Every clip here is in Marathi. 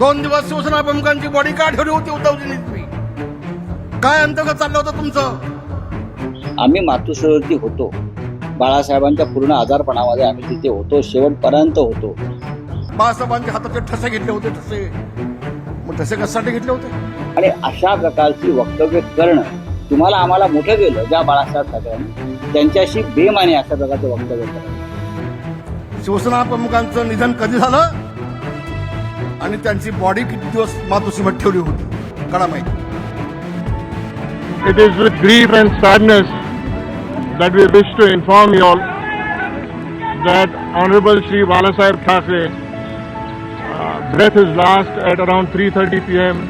दोन दिवस शिवसेना प्रमुखांची बॉडी का ठेवली होती उद्धवजींनी तुम्ही काय अंतर्गत चाललं होतं तुमचं? आम्ही मातोश्रीवरती होतो. बाळासाहेबांच्या पूर्ण आजारपणामध्ये आम्ही तिथे होतो. शेवटपर्यंत होतो. बाळासाहेबांच्या हाताचे ठसे घेतले होते ठसे. मग ठसे कशासाठी घेतले होते? आणि अशा प्रकारची वक्तव्य करणं तुम्हाला आम्हाला मोठं गेलं ज्या बाळासाहेब ठाकरेंनी त्यांच्याशी बेमाने अशा प्रकारचे वक्तव्य करणं. शिवसेना प्रमुखांचं निधन कधी झालं? आणि त्यांची बॉडी किती दिवस मातोश्रीमध्ये ठेवली होती? कळा माहिती. It is with grief and sadness that we wish to inform you all that honourable Shri Balasaheb Thackeray breath is last at around three thirty P M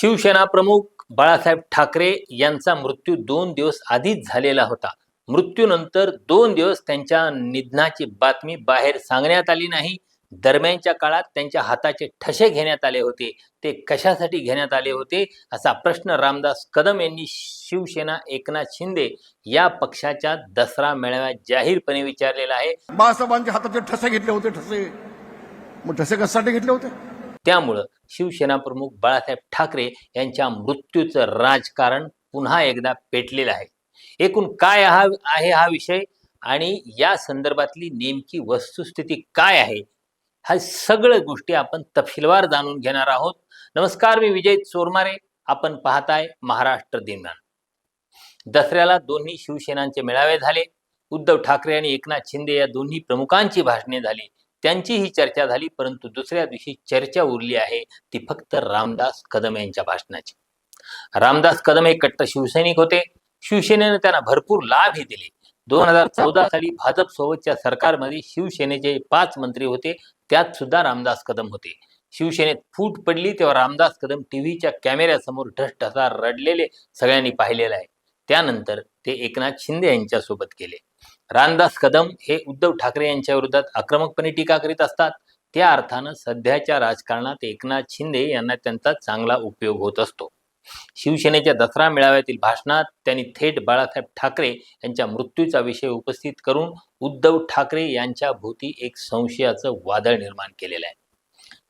Shivsena प्रमुख बाळासाहेब ठाकरे यांचा मृत्यू दोन दिवस आधीच झालेला होता. मृत्यूनंतर दोन दिवस त्यांच्या निधनाची बातमी बाहेर सांगण्यात आली नाही. दरम्यानच्या काळात त्यांच्या हाताचे ठसे घेण्यात आले होते. ते कशासाठी घेण्यात आले होते? असा प्रश्न रामदास कदम यांनी शिवसेना एकनाथ शिंदे या पक्षाच्या दसरा मेळाव्यात जाहीरपणे विचारलेला आहे. बाळासाहेबांच्या हाताचे ठसे घेतले होते ठसे. मग ठसे कशासाठी घेतले होते? त्यामुळं शिवसेना प्रमुख बाळासाहेब ठाकरे यांच्या मृत्यूचं राजकारण पुन्हा एकदा पेटलेलं आहे. एकूण काय हा आहे हा विषय? आणि या संदर्भातली नेमकी वस्तुस्थिती काय आहे? ह्या सगळ्या गोष्टी आपण तपशीलवार जाणून घेणार आहोत. नमस्कार मी विजय चोरमारे आपण पाहताय महाराष्ट्र दिनमान दसऱ्याला दोन्ही शिवसेनांचे मेळावे झाले. उद्धव ठाकरे आणि एकनाथ शिंदे या दोन्ही प्रमुखांची भाषणे झाली. त्यांची ही चर्चा झाली परंतु दुसऱ्या दिवशी चर्चा उरली आहे. ती फक्त रामदास कदम यांच्या भाषणाची. रामदास कदम हे कट्टर शिवसैनिक होते. शिवसेनेने त्यांना भरपूर लाभही दिले. दोन हजार चौदा साली भाजप सोबतच्या सरकारमध्ये शिवसेनेचे पाच मंत्री होते. त्यात सुद्धा रामदास कदम होते. शिवसेनेत फूट पडली तेव्हा रामदास कदम टीव्हीच्या कॅमेऱ्यासमोर ढसढसा रडलेले सगळ्यांनी पाहिलेलं आहे. त्यानंतर ते एकनाथ शिंदे यांच्या सोबत गेले. रामदास कदम हे उद्धव ठाकरे यांच्या विरोधात आक्रमकपणे टीका करीत असतात. त्या अर्थानं सध्याच्या राजकारणात एकनाथ शिंदे यांना त्यांचा चांगला उपयोग होत असतो. शिवसेनेच्या दसरा मेळाव्यातील भाषणात त्यांनी थेट बाळासाहेब ठाकरे यांच्या मृत्यूचा विषय उपस्थित करून उद्धव ठाकरे यांच्या भोवती एक संशयाचं वादळ निर्माण केलेलं आहे.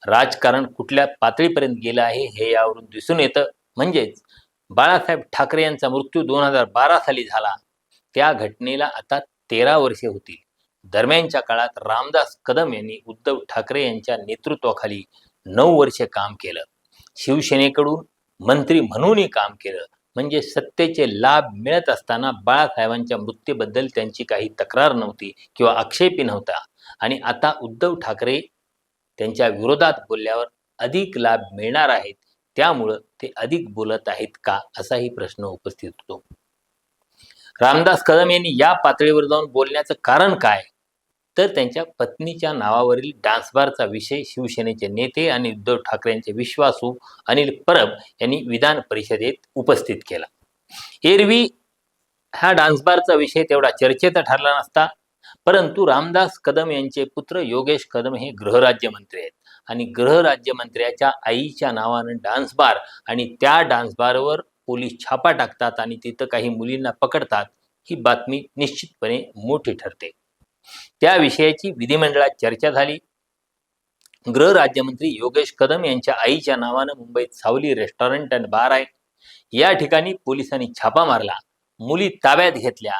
राजकारण कुठल्या पातळीपर्यंत गेलं आहे हे यावरून दिसून येतं. म्हणजेच बाळासाहेब ठाकरे यांचा मृत्यू दोन हजार बारा साली झाला. त्या घटनेला आता तेरा वर्षे होतील. दरम्यानच्या काळात रामदास कदम यांनी उद्धव ठाकरे यांच्या नेतृत्वाखाली नऊ वर्षे काम केलं. शिवसेनेकडून मंत्री म्हणूनही काम केलं. म्हणजे सत्तेचे लाभ मिळत असताना बाळासाहेबांच्या मृत्यूबद्दल त्यांची काही तक्रार नव्हती किंवा आक्षेपही नव्हता. आणि आता उद्धव ठाकरे त्यांच्या विरोधात बोलल्यावर अधिक लाभ मिळणार आहेत त्यामुळं ते अधिक बोलत आहेत का असाही प्रश्न उपस्थित होतो. रामदास कदम यांनी या पातळीवर जाऊन बोलण्याचं कारण काय? तर त्यांच्या पत्नीच्या नावावरील डान्सबारचा विषय शिवसेनेचे नेते आणि उद्धव ठाकरेंचे विश्वासू अनिल परब यांनी विधान परिषदेत उपस्थित केला. एरवी हा डान्सबारचा विषय तेवढा चर्चेचा ठरला नसता परंतु रामदास कदम यांचे पुत्र योगेश कदम हे गृहराज्यमंत्री आहेत. आणि गृहराज्यमंत्र्याच्या आईच्या नावानं डान्स बार आणि त्या डान्स बारवर पोलीस छापा टाकतात आणि तिथं काही मुलींना पकडतात ही बातमी निश्चितपणे मोठी ठरते. त्या विषयाची विधिमंडळात चर्चा झाली. गृहराज्यमंत्री योगेश कदम यांच्या आईच्या नावानं मुंबईत सावली रेस्टॉरंट अँड बार आहे. या ठिकाणी पोलिसांनी छापा मारला. मुली ताब्यात घेतल्या.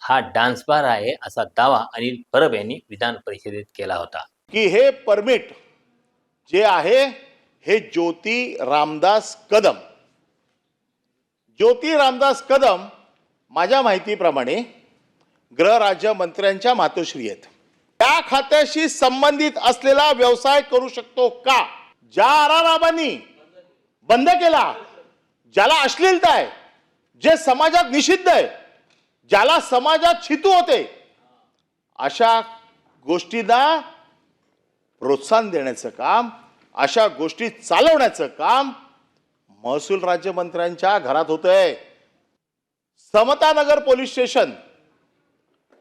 हा डान्स बार आहे असा दावा अनिल परब यांनी विधान परिषदेत केला होता. की हे परमिट जे आहे हे ज्योती रामदास कदम. ज्योती रामदास कदम माझ्या माहितीप्रमाणे गृहराज्यमंत्र्यांच्या मातोश्री आहेत. त्या खात्याशी संबंधित असलेला व्यवसाय करू शकतो का? ज्या आरारामांनी बंद केला ज्याला अश्लीलता आहे जे समाजात निषिद्ध आहे ज्याला समाजात छितू होते अशा गोष्टींना प्रोत्साहन देण्याचं काम अशा गोष्टी चालवण्याचं काम महसूल राज्यमंत्र्यांच्या घरात होतंय. समतानगर पोलीस स्टेशन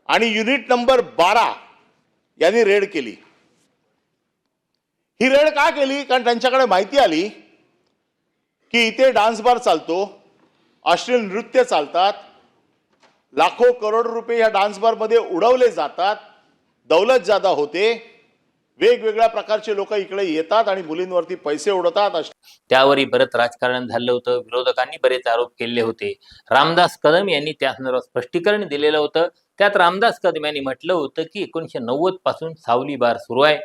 आणि युनिट नंबर बारा यांनी रेड केली. ही रेड का केली? कारण त्यांच्याकडे माहिती आली की इथे डान्स बार चालतो अश्लील नृत्य चालतात लाखो करोड रुपये या डान्स बारमध्ये उडवले जातात दौलत जादा होते वेगवेगळ्या प्रकारचे लोक इकडे येतात आणि मुलींवरती पैसे उडवतात त्यावरही बरंच राजकारण झालं होतं विरोधकांनी बरेच आरोप केले होते. रामदास कदम यांनी त्या संदर्भात स्पष्टीकरण दिलेलं होतं. त्यात रामदास कदम यांनी म्हटलं होतं की एकोणीशे नव्वदपासून सावली बार सुरू आहे.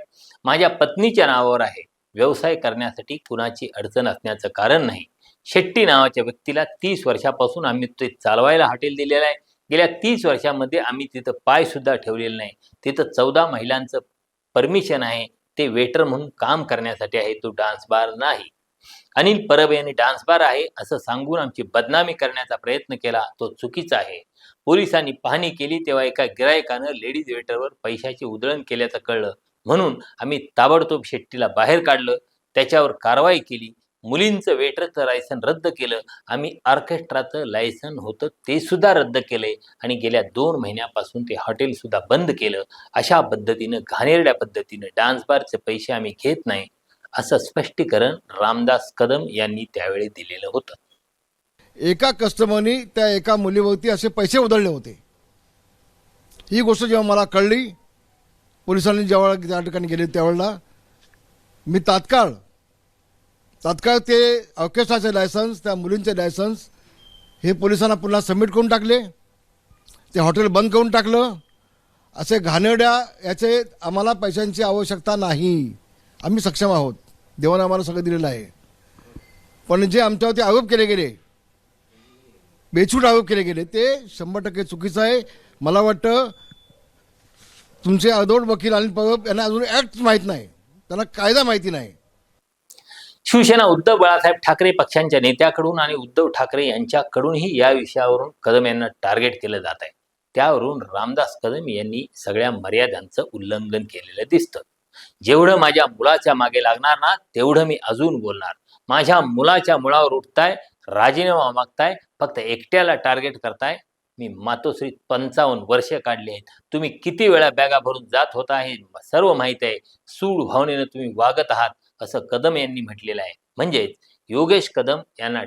माझ्या पत्नीच्या नावावर आहे. व्यवसाय करण्यासाठी कुणाची अडचण असण्याचं कारण नाही. शेट्टी नावाच्या व्यक्तीला तीस वर्षापासून आम्ही ते चालवायला हॉटेल दिलेलं आहे. गेल्या तीस वर्षामध्ये आम्ही तिथं पाय सुद्धा ठेवलेलं नाही. तिथं चौदा महिलांचं परमिशन आहे. ते वेटर म्हणून काम करण्यासाठी आहे. तो डान्स बार नाही. अनिल परब यांनी डान्स बार आहे असं सांगून आमची बदनामी करण्याचा प्रयत्न केला. तो चुकीचा आहे. पोलिसांनी पाहणी केली तेव्हा एका गिरायकानं लेडीज वेटरवर पैशाची उधळण केल्याचं कळलं. म्हणून आम्ही ताबडतोब शेट्टीला बाहेर काढलं. त्याच्यावर कारवाई केली. मुलींचं वेटरचं लायसन रद्द केलं. आम्ही ऑर्केस्ट्राचं लायसन होतं ते सुद्धा रद्द केलंय. आणि गेल्या दोन महिन्यापासून ते हॉटेल सुद्धा बंद केलं. अशा पद्धतीनं घाणेरड्या पद्धतीनं डान्स बारचे पैसे आम्ही घेत नाही. असं स्पष्टीकरण रामदास कदम यांनी त्यावेळी दिलेलं होतं. एका कस्टमरनी त्या एका मुलीवरती असे पैसे उधळले होते. ही गोष्ट जेव्हा मला कळली पोलिसांनी जेव्हा त्या ठिकाणी गेले त्यावेळेला मी तात्काळ तात्काळ ते ऑर्केस्ट्राचे लायसन्स त्या मुलींचे लायसन्स हे पोलिसांना पुन्हा सबमिट करून टाकले. ते हॉटेल बंद करून टाकलं. असे घाणेरड्या याचे आम्हाला पैशांची आवश्यकता नाही. आम्ही सक्षम आहोत. देवाने आम्हाला सगळं दिलेलं आहे. पण जे आमच्यावरती आरोप केले गेले बेछूट आरोप केले गेले. ते शंभर टक्के चुकीचं आहे. मला वाटतं तुमचे अदोड वकील अनिल परब यांना अजून ऍक्ट माहीत नाही. त्यांना कायदा माहिती नाही. शिवसेना उद्धव बाळासाहेब ठाकरे पक्षांच्या नेत्याकडून आणि उद्धव ठाकरे यांच्याकडूनही या विषयावरून कदम यांना टार्गेट केलं जात आहे. त्यावरून रामदास कदम यांनी सगळ्या मर्यादांचं उल्लंघन केलेलं दिसतं. जेवढं माझ्या मुलाच्या मागे लागणार ना तेवढं मी अजून बोलणार. माझ्या मुलाच्या मुळावर उठताय राजीनामा मागताय फक्त एकट्याला टार्गेट करताय. मी मातोश्रीत पंचावन्न वर्ष काढली आहेत. तुम्ही किती वेळा बॅगा भरून जात होता हे सर्व माहीत आहे. सूड भावनेनं तुम्ही वागत आहात असं कदम यांनी म्हटलेलं आहे. म्हणजेच योगेश कदम यांना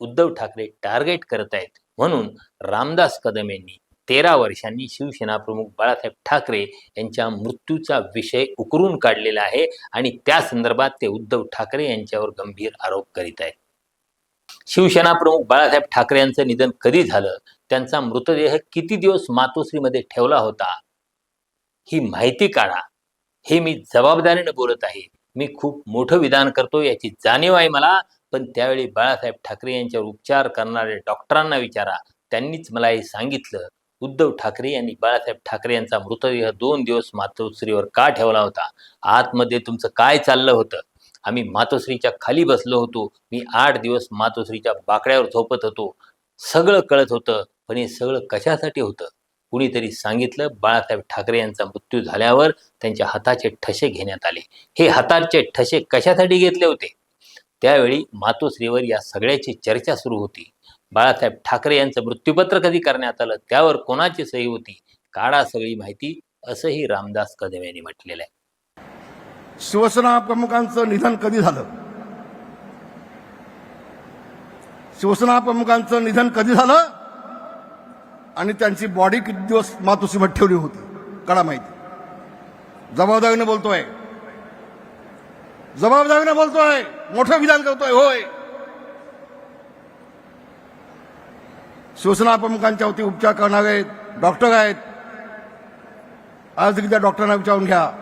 उद्धव ठाकरे टार्गेट करत आहेत. म्हणून रामदास कदम यांनी तेरा वर्षांनी शिवसेना प्रमुख बाळासाहेब ठाकरे यांच्या मृत्यूचा विषय उकरून काढलेला आहे आणि त्या संदर्भात ते उद्धव ठाकरे यांच्यावर गंभीर आरोप करीत आहेत. शिवसेना प्रमुख बाळासाहेब ठाकरे यांचं निधन कधी झालं? त्यांचा मृतदेह किती दिवस मातोश्रीमध्ये ठेवला होता? ही माहिती काढा. हे मी जबाबदारीने बोलत आहे. मी खूप मोठं विधान करतो याची जाणीव आहे मला. पण त्यावेळी बाळासाहेब ठाकरे यांच्यावर उपचार करणाऱ्या डॉक्टरांना विचारा. त्यांनीच मला हे सांगितलं. उद्धव ठाकरे यांनी बाळासाहेब ठाकरे यांचा मृतदेह दोन दिवस मातोश्रीवर का ठेवला होता? आतमध्ये तुमचं काय चाललं होतं? आम्ही मातोश्रीच्या खाली बसलो होतो. मी आठ दिवस मातोश्रीच्या बाकड्यावर झोपत होतो. सगळं कळत होतं पण हे सगळं कशासाठी होतं? कुणीतरी सांगितलं बाळासाहेब ठाकरे यांचा मृत्यू झाल्यावर त्यांच्या हाताचे ठसे घेण्यात आले. हे हाताचे ठसे कशासाठी घेतले होते? त्यावेळी मातोश्रीवर या सगळ्याची चर्चा सुरू होती. बाळासाहेब ठाकरे यांचं मृत्यूपत्र कधी करण्यात आलं? त्यावर कोणाची सही होती? काढा सगळी माहिती असंही रामदास कदम यांनी म्हटलेलं आहे. शिवसेना प्रमुखांचं निधन कधी झालं? शिवसेना प्रमुखांचं निधन कधी झालं? आणि त्यांची बॉडी किती दिवस मातोश्रीमध्ये ठेवली होती? कळा माहिती. जबाबदारीने बोलतोय. जबाबदारीने बोलतोय. मोठं विधान करतोय होय. शिवसेना प्रमुखांच्या वती उपचार करणारे डॉक्टर आहेत. आज देखील त्या डॉक्टरांना विचारून घ्या.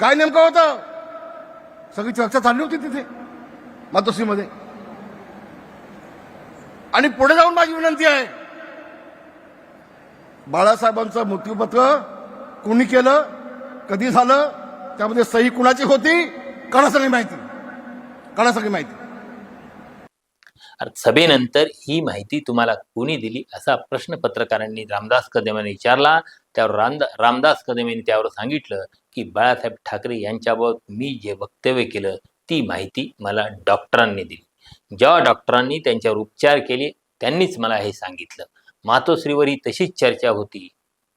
काय नेमकं होतं? सगळी चर्चा चालली होती तिथे मातोश्रीमध्ये. आणि पुढे जाऊन माझी विनंती आहे बाळासाहेबांचं मृत्यूपत्र कोणी केलं कधी झालं त्यामध्ये सही कुणाची होती काढा सगळी माहिती. काढा सगळी माहिती. सभेनंतर ही माहिती तुम्हाला कोणी दिली असा प्रश्न पत्रकारांनी रामदास कदम यांनी विचारला त्यावर रामदा रामदास कदम यांनी त्यावर सांगितलं की बाळासाहेब ठाकरे यांच्याबाबत मी जे वक्तव्य केलं ती माहिती मला डॉक्टरांनी दिली. ज्या डॉक्टरांनी त्यांच्यावर उपचार केले त्यांनीच मला हे सांगितलं. मातोश्रीवर ही तशीच चर्चा होती.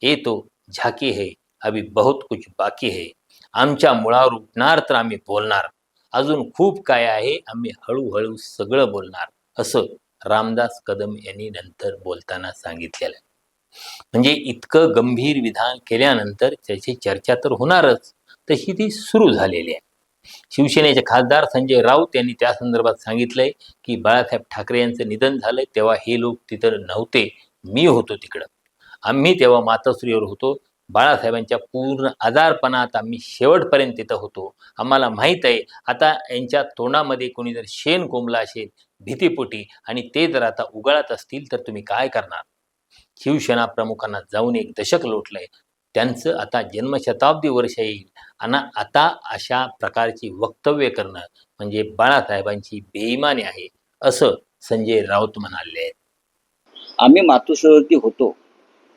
ये तो झाकी है अभी बहुत कुछ बाकी है. आमच्या मुळावर उठणार तर आम्ही बोलणार. अजून खूप काय आहे आम्ही हळूहळू सगळं बोलणार. असं रामदास कदम यांनी नंतर बोलताना सांगितलेलं आहे. म्हणजे इतकं गंभीर विधान केल्यानंतर त्याची चर्चा तर होणारच तशी ती सुरू झालेली आहे. शिवसेनेचे खासदार संजय राऊत यांनी त्या संदर्भात सांगितलंय की बाळासाहेब ठाकरे यांचं निधन झालंय तेव्हा हे लोक तिथं नव्हते मी होतो तिकडं. आम्ही तेव्हा मातोश्रीवर होतो बाळासाहेबांच्या पूर्ण आजारपणात आम्ही शेवटपर्यंत तिथं होतो. आम्हाला माहीत आहे आता यांच्या तोंडामध्ये कोणी जर शेण कोंबला असेल भीतीपोटी आणि ते जर आता उगाळत असतील तर तुम्ही काय करणार? शिवसेना प्रमुखांना जाऊन एक दशक लोटलंय. त्यांचं आता जन्मशताब्दी वर्ष येईल. आणि आता अशा प्रकारची वक्तव्य करणं म्हणजे बाळासाहेबांची बेईमानी आहे असं संजय राऊत म्हणाले. आहेत आम्ही मातोश्रीवरती होतो.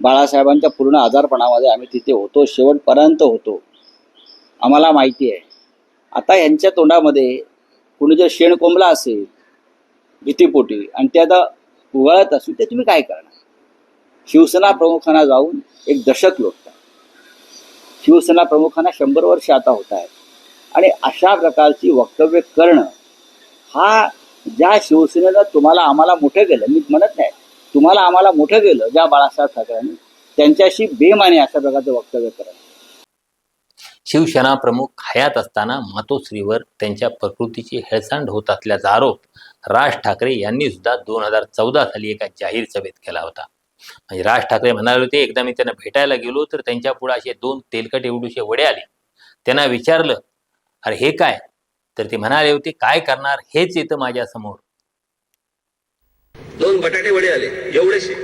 बाळासाहेबांच्या पूर्ण आजारपणामध्ये आम्ही तिथे होतो. शेवटपर्यंत होतो. आम्हाला माहिती आहे. आता यांच्या तोंडामध्ये कुणी जर शेण कोंबला असेल भीतीपोटी आणि ते आता उगाळत असेल ते तुम्ही काय करणार? शिवसेना प्रमुखांना जाऊन एक दशक लोटतात. शिवसेना प्रमुखांना शंभर वर्ष आता होत आहेत. आणि अशा प्रकारची वक्तव्य करणं हा ज्या शिवसेनेनं तुम्हाला आम्हाला मोठं केलं मी म्हणत नाही तुम्हाला आम्हाला मोठं केलं ज्या बाळासाहेब ठाकरेंनी त्यांच्याशी बेमाने अशा प्रकारचं वक्तव्य करणं. शिवसेना प्रमुख हयात असताना मातोश्रीवर त्यांच्या प्रकृतीची हेळसांड होत असल्याचा आरोप राज ठाकरे यांनी सुद्धा दोन हजार चौदा साली एका जाहीर सभेत केला होता. म्हणजे राज ठाकरे म्हणाले होते एकदा मी त्यांना भेटायला गेलो तर त्यांच्या पुढे असे दोन तेलकट एवढूशे वडे आले. त्यांना विचारलं अरे हे काय? तर ते म्हणाले होते काय करणार हेच येतं माझ्यासमोर दोन बटाटे वडे आले एवढेशे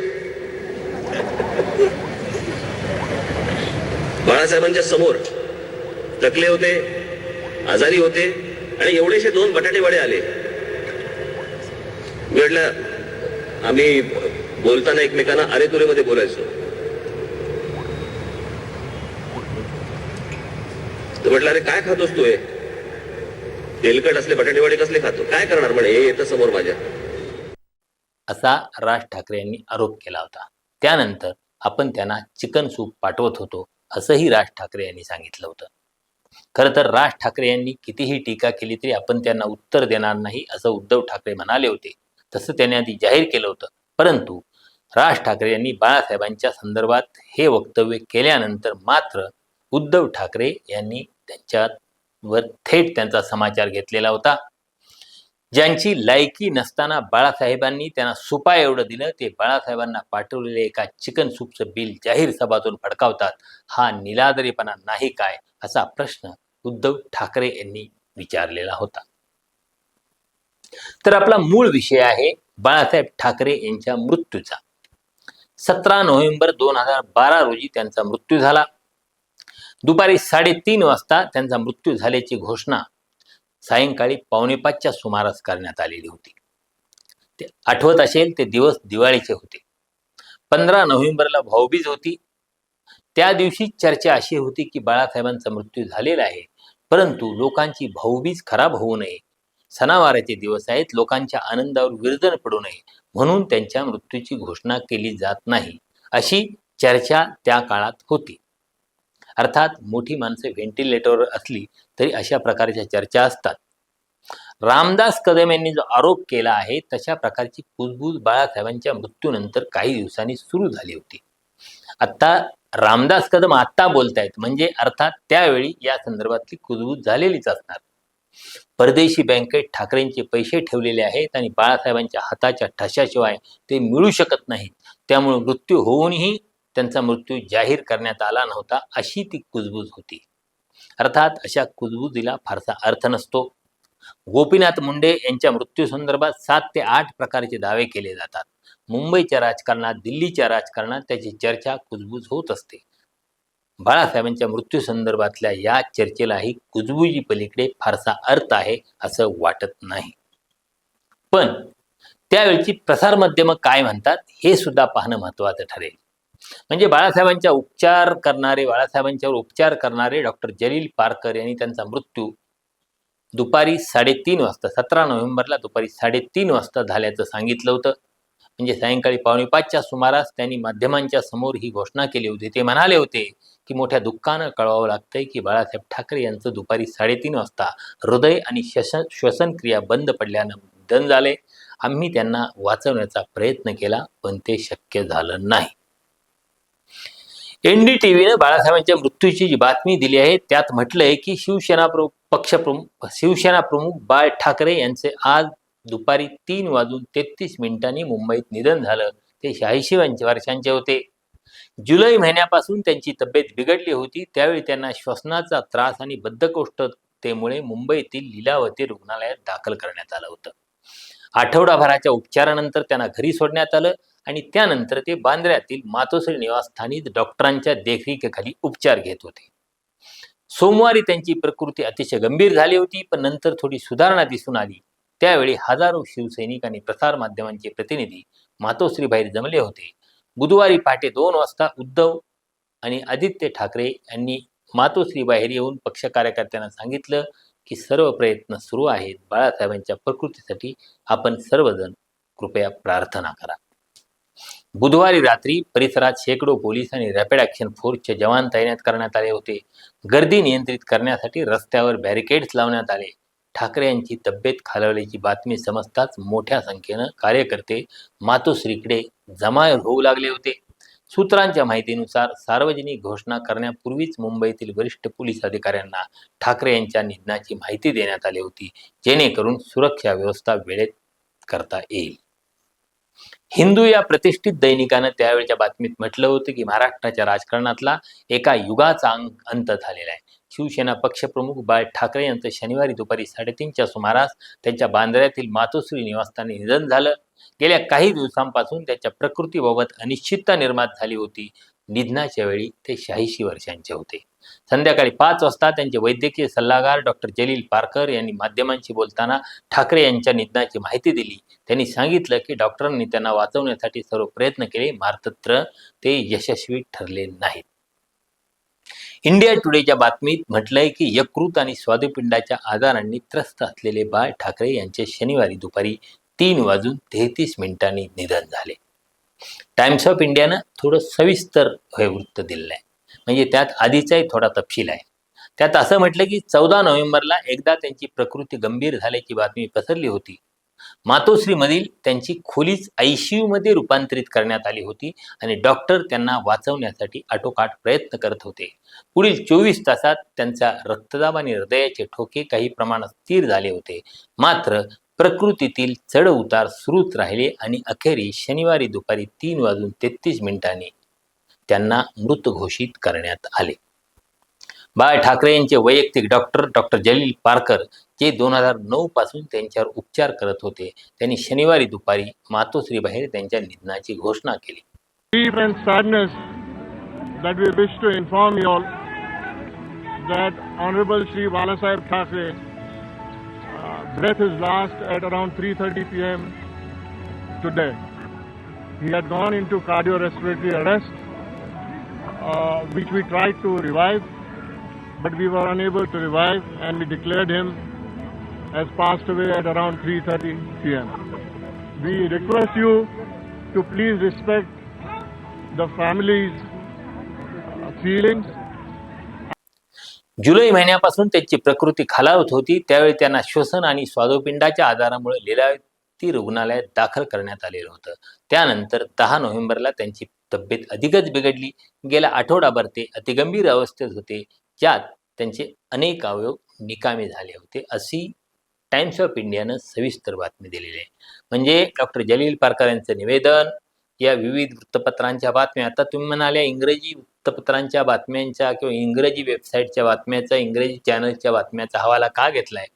बाळासाहेबांच्या समोर थकले होते आजारी होते आणि एवढेशे दोन बटाटे वडे आले. मी म्हटलं आम्ही बोलताना एकमेकांना अरे तुरे मध्ये बोलायचो. तर म्हटलं अरे काय खातोस तू हे? तेलकट असले बटाटे कसले खातो? काय करणार? म्हणे हे येतं समोर माझ्या. असा राज ठाकरे यांनी आरोप केला होता. त्यानंतर आपण त्यांना चिकन सूप पाठवत होतो असंही राज ठाकरे यांनी सांगितलं होतं. खरं तर राज ठाकरे यांनी कितीही टीका केली तरी आपण त्यांना उत्तर देणार नाही असं उद्धव ठाकरे म्हणाले होते. तसं त्यांनी आधी जाहीर केलं होतं. परंतु राज ठाकरे यांनी बाळासाहेबांच्या संदर्भात हे वक्तव्य केल्यानंतर मात्र उद्धव ठाकरे यांनी त्यांच्यावर थेट त्यांचा समाचार घेतलेला होता. ज्यांची लायकी नसताना बाळासाहेबांनी त्यांना सुपा एवढं दिलं ते बाळासाहेबांना पाठवलेले एका चिकन सूपचं बिल जाहीर सभातून फडकावतात. हा निलादरीपणा नाही काय? असा प्रश्न उद्धव ठाकरे यांनी विचारलेला होता. तर आपला मूळ विषय आहे बाळासाहेब ठाकरे यांच्या मृत्यूचा. सतरा नोव्हेंबर दोन हजार बारा रोजी त्यांचा मृत्यू झाला. दुपारी साडेतीन वाजता त्यांचा मृत्यू झाल्याची घोषणा सायंकाळी पावणेपाचच्या सुमारास करण्यात आलेली होती. ते आठवत असेल ते दिवस दिवाळीचे होते. पंधरा नोव्हेंबरला भाऊबीज होती. त्या दिवशी चर्चा अशी होती की बाळासाहेबांचा मृत्यू झालेला आहे परंतु लोकांची भाऊबीज खराब होऊ नये. सणावाराचे दिवस आहेत लोकांच्या आनंदावर विरजन पडू नये. म्हणून त्यांच्या मृत्यूची घोषणा केली जात नाही अशी चर्चा त्या काळात होती. अर्थात मोठी माणसं व्हेंटिलेटरवर असली तरी अशा प्रकारच्या चर्चा असतात. रामदास कदम यांनी जो आरोप केला आहे तशा प्रकारची कुजबूज बाळासाहेबांच्या मृत्यूनंतर काही दिवसांनी सुरू झाली होती. आता रामदास कदम आत्ता बोलतायत म्हणजे अर्थात त्यावेळी या संदर्भातली कुजबूज झालेलीच असणार. परदेशी बँकेत ठाकरेंचे पैसे ठेवलेले आहेत आणि बाळासाहेबांच्या हाताच्या ठशाशिवाय ते मिळू शकत नाहीत. त्यामुळे मृत्यू होऊनही त्यांचा मृत्यू जाहीर करण्यात आला नव्हता अशी ती कुजबूज होती. अर्थात अशा कुजबुजीला फारसा अर्थ नसतो. गोपीनाथ मुंडे यांच्या मृत्यूसंदर्भात सात ते आठ प्रकारचे दावे केले जातात. मुंबईच्या राजकारणात दिल्लीच्या राजकारणात त्याची चर्चा कुजबूज होत असते. बाळासाहेबांच्या मृत्यूसंदर्भातल्या या चर्चेलाही कुजबुजी पलीकडे फारसा अर्थ आहे असं वाटत नाही. पण त्यावेळची प्रसारमाध्यमं काय म्हणतात हे सुद्धा पाहणं महत्वाचं ठरेल. म्हणजे बाळासाहेबांच्या उपचार करणारे बाळासाहेबांच्यावर उपचार करणारे डॉक्टर जलील पारकर यांनी त्यांचा मृत्यू दुपारी साडेतीन वाजता सतरा नोव्हेंबरला दुपारी साडेतीन वाजता झाल्याचं सांगितलं होतं. म्हणजे सायंकाळी पावणे पाचच्या सुमारास त्यांनी माध्यमांच्या समोर ही घोषणा केली होती. ते म्हणाले होते की मोठ्या दुःखानं कळवावं लागतंय की बाळासाहेब ठाकरे यांचं दुपारी साडेतीन वाजता हृदय आणि श्वसन श्वसनक्रिया बंद पडल्यानं निधन झाले. आम्ही त्यांना वाचवण्याचा प्रयत्न केला पण ते शक्य झालं नाही. एनडीटीव्हीनं बाळासाहेबांच्या मृत्यूची जी बातमी दिली आहे त्यात म्हटलंय की शिवसेना प्रमुख पक्षप्रमुख शिवसेना प्रमुख बाळ ठाकरे यांचे आज दुपारी तीन वाजून तेहतीस मिनिटांनी मुंबईत निधन झालं. ते शहाऐंशी वर्षांचे होते. जुलै महिन्यापासून त्यांची तब्येत बिघडली होती. त्यावेळी त्यांना श्वसनाचा त्रास आणि बद्धकोष्ठतेमुळे मुंबईतील लीलावती रुग्णालयात दाखल करण्यात आलं होतं. आठवडाभराच्या उपचारानंतर त्यांना घरी सोडण्यात आलं आणि त्यानंतर ते बांद्र्यातील मातोश्री निवासस्थानी डॉक्टरांच्या देखरेखीखाली उपचार घेत होते. सोमवारी त्यांची प्रकृती अतिशय गंभीर झाली होती पण नंतर थोडी सुधारणा दिसून आली. त्यावेळी हजारो शिवसैनिक आणि प्रसारमाध्यमांचे प्रतिनिधी मातोश्रीबाहेर जमले होते. बुधवारी पहाटे दोन वाजता उद्धव आणि आदित्य ठाकरे यांनी मातोश्री बाहेर येऊन पक्ष कार्यकर्त्यांना सांगितलं की सर्व प्रयत्न सुरू आहेत. बाळासाहेबांच्या प्रकृतीसाठी आपण सर्वजण कृपया प्रार्थना करा. बुधवारी रात्री परिसरात शेकडो पोलीस आणि रॅपिड ॲक्शन फोर्सचे जवान तैनात करण्यात आले होते. गर्दी नियंत्रित करण्यासाठी रस्त्यावर बॅरिकेड्स लावण्यात आले. ठाकरे यांची तब्येत खालावल्याची बातमी समजताच मोठ्या संख्येनं कार्यकर्ते मातोश्रीकडे जमा होऊ लागले होते. सूत्रांच्या माहितीनुसार सार्वजनिक घोषणा करण्यापूर्वीच मुंबईतील वरिष्ठ पोलीस अधिकाऱ्यांना ठाकरे यांच्या निधनाची माहिती देण्यात आली होती जेणेकरून सुरक्षा व्यवस्था वेळेत करता येईल. हिंदू या प्रतिष्ठित दैनिकानं त्यावेळच्या बातमीत म्हटलं होतं की महाराष्ट्राच्या राजकारणातला एका युगाचा अंत झालेला आहे. शिवसेना पक्षप्रमुख बाळ ठाकरे यांचं शनिवारी दुपारी साडेतीनच्या सुमारास त्यांच्या बांद्र्यातील मातोश्री निवासस्थानी निधन झालं. गेल्या काही दिवसांपासून त्याच्या प्रकृतीबाबत अनिश्चितता निर्माण झाली होती. निधनाच्या वेळी ते शहाऐंशी वर्षांचे होते. संध्याकाळी पाच वाजता त्यांचे वैद्यकीय सल्लागार डॉक्टर जलील पारकर यांनी माध्यमांशी बोलताना ठाकरे यांच्या निधनाची माहिती दिली. त्यांनी सांगितलं की डॉक्टरांनी त्यांना वाचवण्यासाठी सर्व प्रयत्न केले. मात्र ते यशस्वी ठरले नाहीत. इंडिया टुडेच्या बातमीत म्हटलंय की यकृत आणि स्वादुपिंडाच्या आजारांनी त्रस्त असलेले बाळ ठाकरे यांचे शनिवारी दुपारी तीन वाजून तेहतीस मिनिटांनी निधन झाले. टाइम्स ऑफ इंडियानं थोडं सविस्तर हे वृत्त दिलेलं आहे म्हणजे त्यात आधीचाही थोडा तपशील आहे. त्यात असं म्हटलं की चौदा नोव्हेंबरला एकदा त्यांची प्रकृती गंभीर झाल्याची बातमी पसरली होती. मातोश्रीमधील त्यांची खोलीच आयसीयूमध्ये रूपांतरित करण्यात आली होती आणि डॉक्टर त्यांना वाचवण्यासाठी आटोकाट प्रयत्न करत होते. पुढील चोवीस तासात त्यांचा रक्तदाब आणि हृदयाचे ठोके काही प्रमाणात स्थिर झाले होते. मात्र प्रकृतीतील चढ उतार सुरूच राहिले आणि अखेरी शनिवारी दुपारी तीन वाजून तेहतीस मिनिटांनी त्यांना मृत घोषित करण्यात आले. बाळ ठाकरे यांचे वैयक्तिक डॉक्टर डॉक्टर जलील पारकर जे दोन हजार नऊ पासून त्यांच्यावर उपचार करत होते त्यांनी शनिवारी दुपारी मातोश्री बाहेर त्यांच्या निधनाची घोषणा केली that we wish to inform you all that Honorable Sri Balasaheb Thackeray uh, breath is last at around 3:30 p.m. today. He had gone into cardiorespiratory arrest, uh, which we tried to revive, but we were unable to revive, and we declared him has passed away at around 3:30 p.m. We request you to please respect the family's uh, feelings. जुलै महिन्यापासून त्यांची प्रकृती खालावत होती. त्यावेळी त्यांना श्वसन आणि स्वादुपिंडाच्या आजारामुळे लिलावती रुग्णालयात दाखल करण्यात आलेलं होतं. त्यानंतर दहा नोव्हेंबरला त्यांची तब्येत अधिकच बिघडली. गेल्या आठवडाभर ते अतिगंभीर अवस्थेत होते. ज्यात त्यांचे अनेक अवयव निकामी झाले होते. अशी टाइम्स ऑफ इंडियानं सविस्तर बातमी दिलेली आहे. म्हणजे डॉक्टर जलील पारकर यांचं निवेदन या विविध वृत्तपत्रांच्या बातम्या. आता तुम्ही म्हणाल्या इंग्रजी वृत्तपत्रांच्या बातम्यांच्या किंवा इंग्रजी वेबसाईटच्या बातम्याचा इंग्रजी चॅनलच्या बातम्याचा हवाला का घेतलाय?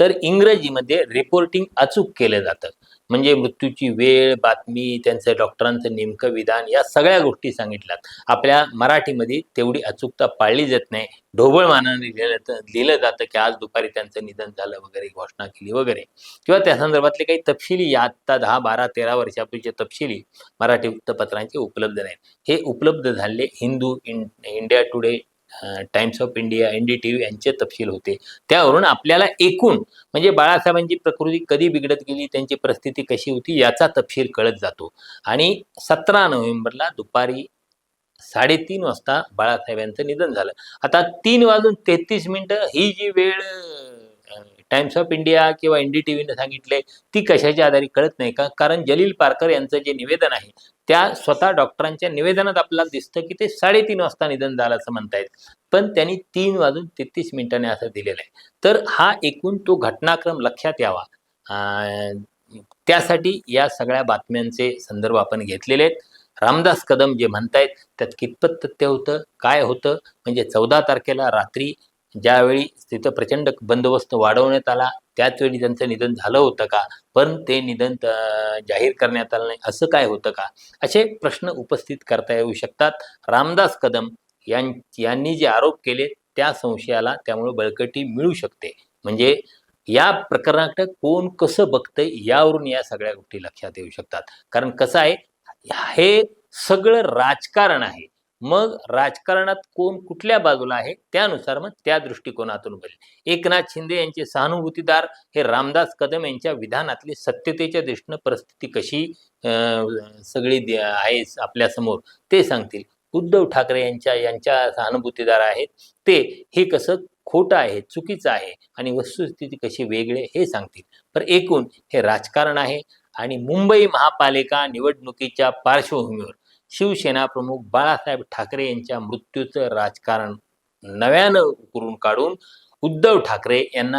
तर इंग्रजीमध्ये रिपोर्टिंग अचूक केलं जातं. म्हणजे मृत्यूची वेळ बातमी त्यांचं डॉक्टरांचं नेमकं विधान या सगळ्या गोष्टी सांगितल्यात. आपल्या मराठीमध्ये तेवढी अचूकता पाळली जात नाही. ढोबळ मानाने लिहिलं लिहिलं जातं की आज दुपारी त्यांचं निधन झालं वगैरे घोषणा केली वगैरे. किंवा त्या संदर्भातले काही तपशिली या आत्ता दहा बारा तेरा वर्षापूर्वीचे तपशिली मराठी वृत्तपत्रांचे उपलब्ध नाहीत. हे उपलब्ध झाले Hindu India Today Times of India N D T V यांचे तपशील होते. त्यावरून आपल्याला एकूण म्हणजे बाळासाहेबांची प्रकृती कधी बिघडत गेली त्यांची परिस्थिती कशी होती याचा तपशील कळत जातो. आणि सतरा नोव्हेंबरला दुपारी साडेतीन वाजता बाळासाहेब यांचं निधन झालं. आता तीन वाजून तेहतीस मिनटं ही जी वेळ टाइम्स ऑफ इंडिया किंवा एन डी टी व्हीनं सांगितले ती कशाच्या आधारे कळत नाही का? कारण जलील पारकर यांचं जे निवेदन आहे त्या स्वतः डॉक्टरांच्या निवेदनात आपल्याला दिसतं की ते साडेतीन वाजता निधन झालं असं म्हणतायत. पण त्यांनी तीन वाजून तेहतीस मिनिटाने असं दिलेलं आहे. तर हा एकूण तो घटनाक्रम लक्षात यावा. त्यासाठी या सगळ्या बातम्यांचे संदर्भ आपण घेतलेले आहेत. रामदास कदम जे म्हणतायत त्यात कितपत तथ्य होतं काय होतं? म्हणजे चौदा तारखेला रात्री ज्यावेळी तिथं प्रचंड बंदोबस्त वाढवण्यात आला त्याचवेळी त्यांचं निधन झालं होतं का? पण ते निधन जाहीर करण्यात आलं नाही. असं काय होतं का? असे प्रश्न उपस्थित करता येऊ शकतात. रामदास कदम यां यांनी जे आरोप केले त्या संशयाला त्यामुळे बळकटी मिळू शकते. म्हणजे या प्रकरणाकडे कोण कसं बघतंय यावरून या सगळ्या गोष्टी लक्षात येऊ शकतात. कारण कसं आहे हे सगळं राजकारण आहे. मग राजकारणात कोण कुठल्या बाजूला आहे त्यानुसार मग त्या दृष्टिकोनातून बघेल एकनाथ शिंदे यांचे सहानुभूतीदार हे रामदास कदम यांच्या विधानातली सत्यतेच्या दृष्टीनं परिस्थिती कशी अं, सगळी आहे आपल्यासमोर ते सांगतील. उद्धव ठाकरे यांच्या यांच्या सहानुभूतीदार आहेत ते हे कसं खोटं आहे चुकीचं आहे आणि वस्तुस्थिती कशी वेगळे हे सांगतील. पर एकूण हे राजकारण आहे आणि मुंबई महापालिका निवडणुकीच्या पार्श्वभूमीवर शिवसेना प्रमुख बाळासाहेब ठाकरे यांच्या मृत्यूचं राजकारण नव्यानं उकरून काढून उद्धव ठाकरे यांना